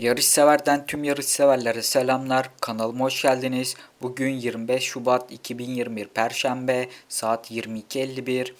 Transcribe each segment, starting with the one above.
Yarış severden tüm yarış severlere selamlar. Kanalıma hoş geldiniz. Bugün 25 Şubat 2021 Perşembe saat 22.51.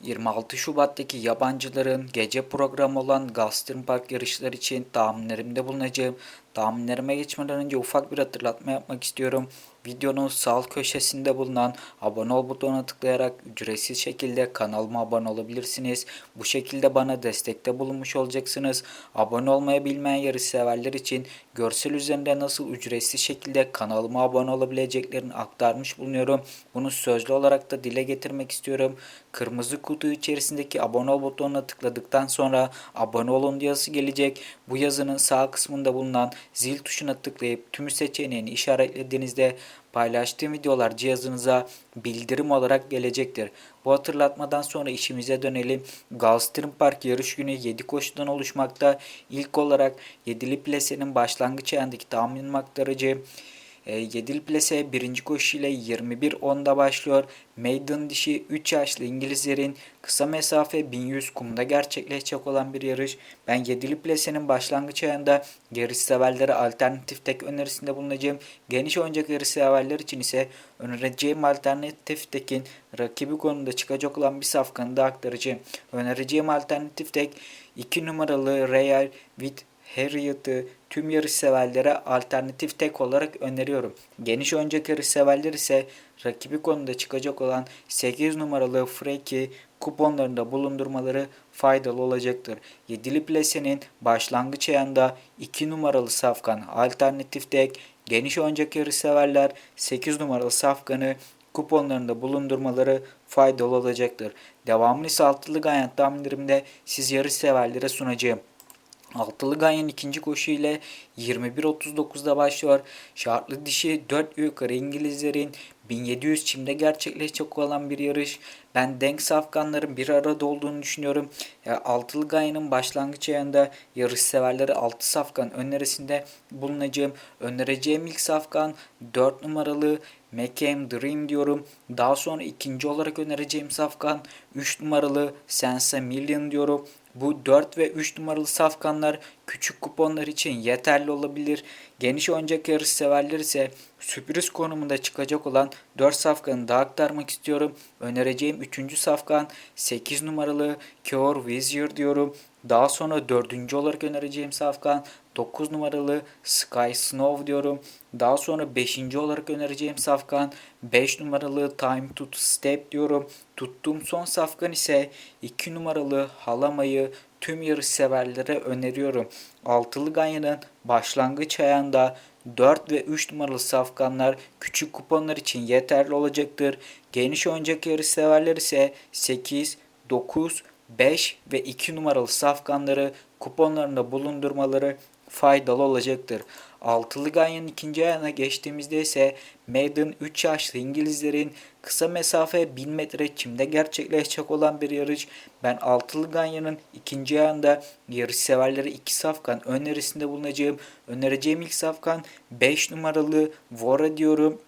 26 Şubat'taki yabancıların gece programı olan Gulfstream Park yarışları için tahminlerimde bulunacağım. Tahminlerime geçmeden önce ufak bir hatırlatma yapmak istiyorum. Videonun sağ köşesinde bulunan abone ol butonuna tıklayarak ücretsiz şekilde kanalıma abone olabilirsiniz. Bu şekilde bana destekte bulunmuş olacaksınız. Abone olmayı bilmeyen yarış severler için görsel üzerinde nasıl ücretsiz şekilde kanalıma abone olabileceklerini aktarmış bulunuyorum. Bunu sözlü olarak da dile getirmek istiyorum. Kırmızı kutu içerisindeki abone ol butonuna tıkladıktan sonra abone olun yazısı gelecek. Bu yazının sağ kısmında bulunan zil tuşuna tıklayıp tümü seçeneğini işaretlediğinizde paylaştığım videolar cihazınıza bildirim olarak gelecektir. Bu hatırlatmadan sonra işimize dönelim. Gulfstream Park yarış günü 7 koşudan oluşmakta. İlk olarak 7'li plasenin başlangıç ayındaki tahmin aktarıcı e, Yedil Plase birinci koşu ile 21.10'da başlıyor. Maiden dişi 3 yaşlı İngilizlerin kısa mesafe 1100 kumda gerçekleşecek olan bir yarış. Ben Yedili Plase'nin başlangıç ayında yarış severlere alternatif tek önerisinde bulunacağım. Geniş oyuncak yarış severler için ise önereceğim alternatif tekin rakibi konumda çıkacak olan bir safkanı da aktaracağım. Önereceğim alternatif tek 2 numaralı Real with Harriet'ı tüm yarış severlere alternatif tek olarak öneriyorum. Geniş oyuncak yarış severler ise rakibi konuda çıkacak olan 8 numaralı Freki kuponlarında bulundurmaları faydalı olacaktır. Yedili Plese'nin başlangıç ayında 2 numaralı safkan alternatif tek, geniş oyuncak yarış severler 8 numaralı safkanı kuponlarında bulundurmaları faydalı olacaktır. Devamlı ise altılı ganyan tahminlerimde siz yarış severlere sunacağım. Altılı Ganyan ikinci koşu ile 21.39'da başlıyor. Şartlı dişi 4 yukarı İngilizlerin 1700 çimde gerçekleşecek olan bir yarış. Ben denk safkanların bir arada olduğunu düşünüyorum. Altılı Ganyan'ın başlangıç ayında yarış severleri 6 safkan önerisinde bulunacağım. Önereceğim ilk safkan 4 numaralı McCain Dream diyorum. Daha sonra ikinci olarak önereceğim safkan 3 numaralı Sense Million diyorum. Bu 4 ve 3 numaralı safkanlar küçük kuponlar için yeterli olabilir. Geniş oyuncak yarış severler ise sürpriz konumunda çıkacak olan 4 safkanı da aktarmak istiyorum. Önereceğim 3. safkan 8 numaralı Cure Vizier diyorum. Daha sonra 4. olarak önereceğim safkan 9 numaralı Sky Snow diyorum. Daha sonra 5. olarak önereceğim safkan 5 numaralı Time to Step diyorum. Tuttuğum son safkan ise 2 numaralı Halamayı tüm yarış severlere öneriyorum. Altılı Ganyan'ın başlangıç ayağında 4 ve 3 numaralı safkanlar küçük kuponlar için yeterli olacaktır. Geniş oyuncak yarış severler ise 8, 9, 5 ve 2 numaralı safkanları kuponlarında bulundurmaları faydalı olacaktır. Altılı Ganyan'ın ikinci ayağına geçtiğimizde ise Maiden 3 yaşlı İngilizlerin kısa mesafe 1000 metre çimde gerçekleşecek olan bir yarış. Ben Altılı Ganyan'ın ikinci ayağında yarış severlere 2 safkan önerisinde bulunacağım. Önereceğim ilk safkan 5 numaralı Vora diyorum.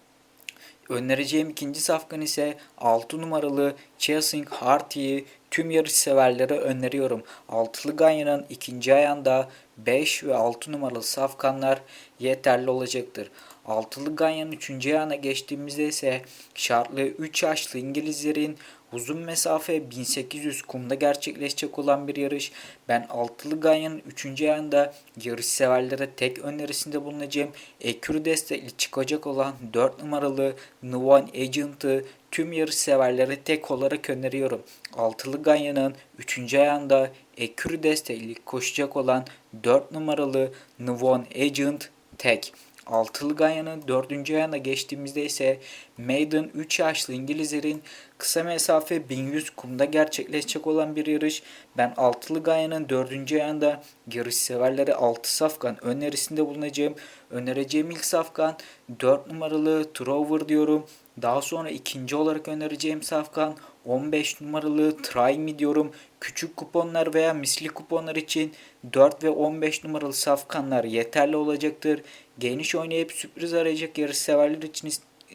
Önereceğim ikinci safkan ise 6 numaralı Chasing Hearty'yi tüm yarış severlere öneriyorum. Altılı Ganyan'ın ikinci ayağında 5 ve 6 numaralı safkanlar yeterli olacaktır. Altılı Ganyan'ın 3. ayağına geçtiğimizde ise şartlı 3 yaşlı İngilizlerin uzun mesafe 1800 kumda gerçekleşecek olan bir yarış. Ben Altılı Ganyan'ın 3. ayağında yarış severlere tek önerisinde bulunacağım. Ekürü destekli çıkacak olan 4 numaralı Nuvan Agent'ı tüm yarış severlere tek olarak öneriyorum. Altılı Ganyan'ın 3. ayağında Ekürü destekli koşacak olan 4 numaralı Nuvan Agent tek. Altılı Ganyan'ın dördüncü ayağına geçtiğimizde ise Maiden 3 yaşlı İngilizlerin kısa mesafe 1100 kumda gerçekleşecek olan bir yarış. Ben Altılı Ganyan'ın dördüncü ayağında yarış severlere 6 safkan önerisinde bulunacağım. Önereceğim ilk safkan 4 numaralı Trover diyorum. Daha sonra ikinci olarak önereceğim safkan 15 numaralı Try Me diyorum. Küçük kuponlar veya misli kuponlar için 4 ve 15 numaralı safkanlar yeterli olacaktır. Geniş oynayıp sürpriz arayacak yarış severler için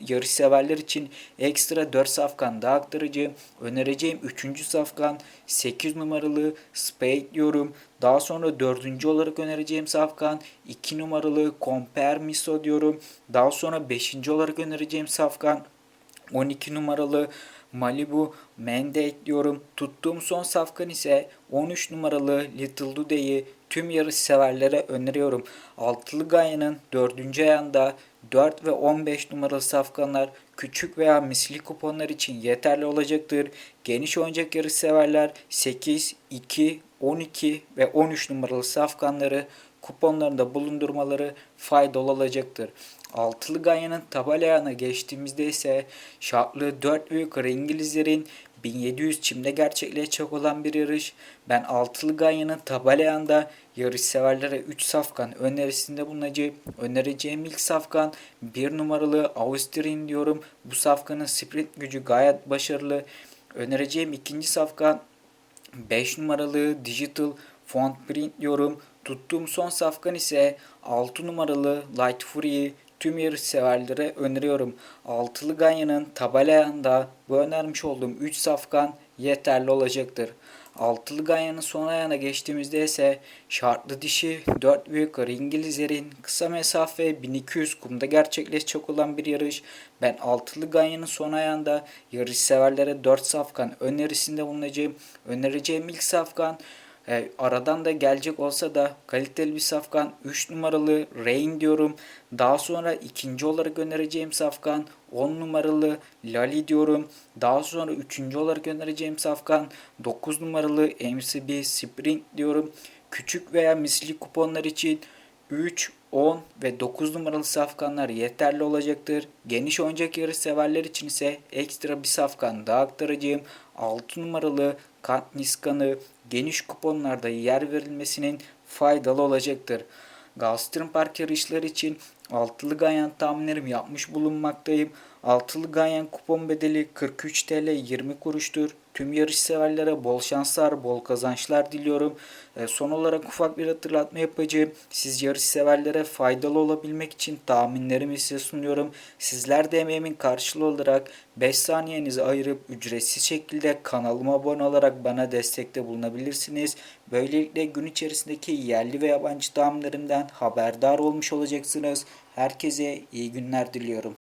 yarış severler için ekstra 4 safkan daha aktarıcı. Önereceğim 3. safkan 8 numaralı Spade diyorum. Daha sonra 4. olarak önereceğim safkan 2 numaralı Compermiso diyorum. Daha sonra 5. olarak önereceğim safkan 12 numaralı Malibu Mandate diyorum. Tuttuğum son safkan ise 13 numaralı Little Dudey'i tüm yarış severlere öneriyorum. Altılı Gaya'nın 4. ayağında 4 ve 15 numaralı safkanlar küçük veya misli kuponlar için yeterli olacaktır. Geniş oyuncak yarış severler 8, 2, 12 ve 13 numaralı safkanları kuponlarında bulundurmaları faydalı olacaktır. Altılı Ganya'nın tabela ayağına geçtiğimizde ise şartlı 4 ve yukarı İngilizlerin 1700 çimde gerçekleşecek olan bir yarış. Ben Altılı Ganya'nın tabela ayağında yarış severlere 3 safkan önerisinde bulunacağım. Önereceğim ilk safkan 1 numaralı Austrian diyorum. Bu safkanın sprint gücü gayet başarılı. Önereceğim ikinci safkan 5 numaralı Digital Font Print diyorum. Tuttuğum son safkan ise 6 numaralı Light Fury'yi tüm yarış severlere öneriyorum. Altılı Ganya'nın tabela ayağında bu önermiş olduğum 3 safkan yeterli olacaktır. Altılı Ganya'nın son ayağına geçtiğimizde ise şartlı dişi 4 ve yukarı İngilizlerin kısa mesafe 1200 kumda gerçekleşecek olan bir yarış. Ben Altılı Ganya'nın son ayağında yarış severlere 4 safkan önerisinde bulunacağım. Önereceğim ilk safkan e, aradan da gelecek olsa da kaliteli bir safkan 3 numaralı Rain diyorum. Daha sonra ikinci olarak önereceğim safkan 10 numaralı Lali diyorum. Daha sonra üçüncü olarak önereceğim safkan 9 numaralı MCB Sprint diyorum. Küçük veya misli kuponlar için 3, 10 ve 9 numaralı safkanlar yeterli olacaktır. Geniş oyuncak yarış severler için ise ekstra bir safkan daha aktaracağım. 6 numaralı Kant Niskan'ı geniş kuponlarda yer verilmesinin faydalı olacaktır. Galatasaray Park yarışları için altılı ganyan tahminlerim yapmış bulunmaktayım. Altılı ganyan kupon bedeli 43 TL 20 kuruştur. Tüm yarış severlere bol şanslar, bol kazançlar diliyorum. E, son olarak ufak bir hatırlatma yapacağım. Siz yarış severlere faydalı olabilmek için tahminlerimi size sunuyorum. Sizler de emeğimin karşılığı olarak 5 saniyenizi ayırıp ücretsiz şekilde kanalıma abone olarak bana destekte bulunabilirsiniz. Böylelikle gün içerisindeki yerli ve yabancı tahminlerimden haberdar olmuş olacaksınız. Herkese iyi günler diliyorum.